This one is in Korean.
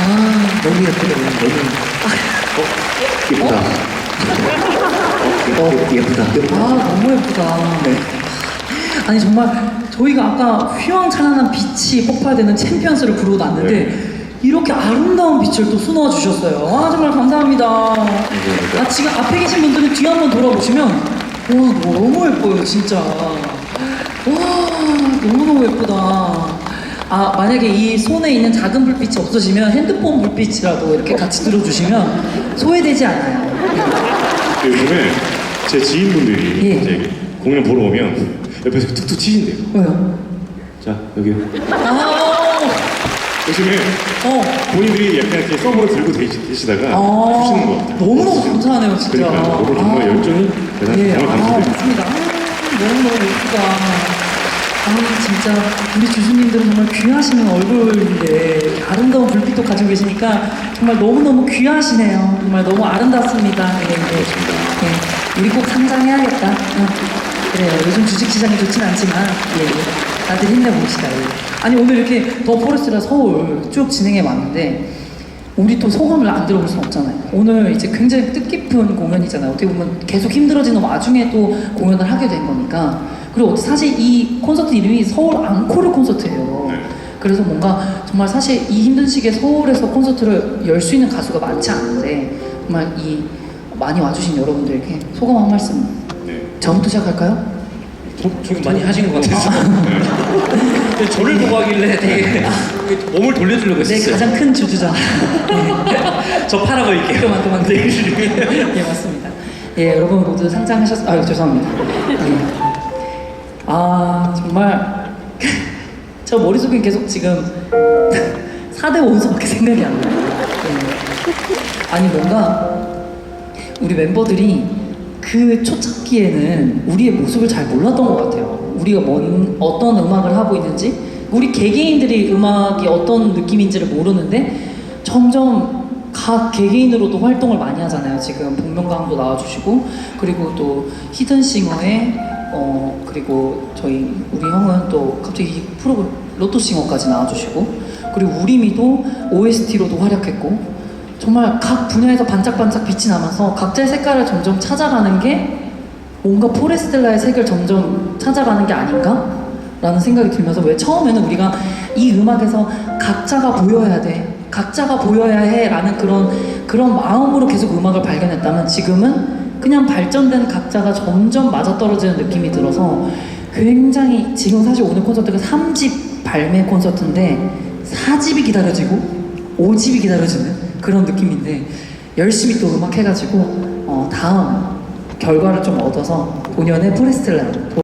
아, 너무 예쁘다. 너무. 어, 예쁘다. 어, 예쁘다. 아 너무 예쁘다. 네. 아니 정말 저희가 아까 휘황찬란한 빛이 폭발되는 챔피언스를 부르고 났는데 네. 이렇게 아름다운 빛을 또 쏟아 주셨어요. 아 정말 감사합니다. 아 지금 앞에 계신 분들은 뒤 한번 돌아보시면 와 너무 예뻐요 진짜. 와 너무 너무 예쁘다. 아 만약에 이 손에 있는 작은 불빛이 없어지면 핸드폰 불빛이라도 이렇게 같이 들어주시면 소외되지 않아요. 그 요즘에 제 지인분들이 예. 이제 공연 보러 오면 옆에서 툭툭 치신대요. 왜요? 자 여기요. 아, 요즘에 어. 본인들이 약간 이렇게 서브로 들고 계시, 계시다가 아, 주시는 것 같아요. 너무너무 감사하네요, 진짜. 그러니까 오늘 정말 아. 열정이 대단히 예, 정말 아, 감사드립니다. 맞습니다. 아, 너무너무 예쁘다. 아, 진짜 우리 주수님들은 정말 귀하시는 얼굴인데 아름다운 불빛도 가지고 계시니까 정말 너무너무 귀하시네요. 정말 너무 아름답습니다. 예, 예. 예, 우리 꼭 상장해야겠다. 응. 그래요. 요즘 주식 시장이 좋진 않지만 예, 예. 다들 힘내봅시다. 예. 아니 오늘 이렇게 더 포레스트라 서울 쭉 진행해 왔는데 우리 또 소감을 안 들어볼 순 없잖아요. 오늘 이제 굉장히 뜻깊은 공연이잖아요. 어떻게 보면 계속 힘들어지는 와중에 또 공연을 하게 된 거니까. 그리고 사실 이 콘서트 이름이 서울 앙코르 콘서트예요. 네. 그래서 뭔가 정말 사실 이 힘든 시기에 서울에서 콘서트를 열 수 있는 가수가 많지 않은데 정말 이 많이 와주신 여러분들께 소감 한 말씀 네. 저부터 시작할까요? 지금 많이 하시는 것 같아서. 근데 저를 보고 하길래 되게 몸을 돌려주려고 네, 했었어요. 가장 큰 주주자. 저 팔아버릴게요. 그만 그만 네. 예 맞습니다. 예 여러분 모두 상장하셨. 아유 죄송합니다. 예. 아 정말 저 머릿속에 계속 지금 4대 원소밖에 생각이 안 나요. 예. 아니 뭔가 우리 멤버들이 그 초창기에는 우리의 모습을 잘 몰랐던 것 같아요. 우리가 뭔 어떤 음악을 하고 있는지 우리 개개인들이 음악이 어떤 느낌인지를 모르는데 점점 각 개개인으로도 활동을 많이 하잖아요. 지금 복면가왕도 나와주시고 그리고 또 히든싱어에 어 그리고 저희 우리 형은 또 갑자기 프로그램 로또싱어까지 나와주시고 그리고 우리미도 OST로도 활약했고 정말 각 분야에서 반짝반짝 빛이 나면서 각자의 색깔을 점점 찾아가는 게 뭔가 포레스텔라의 색을 점점 찾아가는 게 아닌가? 라는 생각이 들면서 왜 처음에는 우리가 이 음악에서 각자가 보여야 돼. 각자가 보여야 해. 라는 그런, 그런 마음으로 계속 음악을 발견했다면 지금은 그냥 발전된 각자가 점점 맞아떨어지는 느낌이 들어서 굉장히 지금 사실 오늘 콘서트가 3집 발매 콘서트인데 4집이 기다려지고 5집이 기다려지는 그런 느낌인데 열심히 또 음악 해가지고 어, 다음 결과를 좀 얻어서 본연의 포레스텔라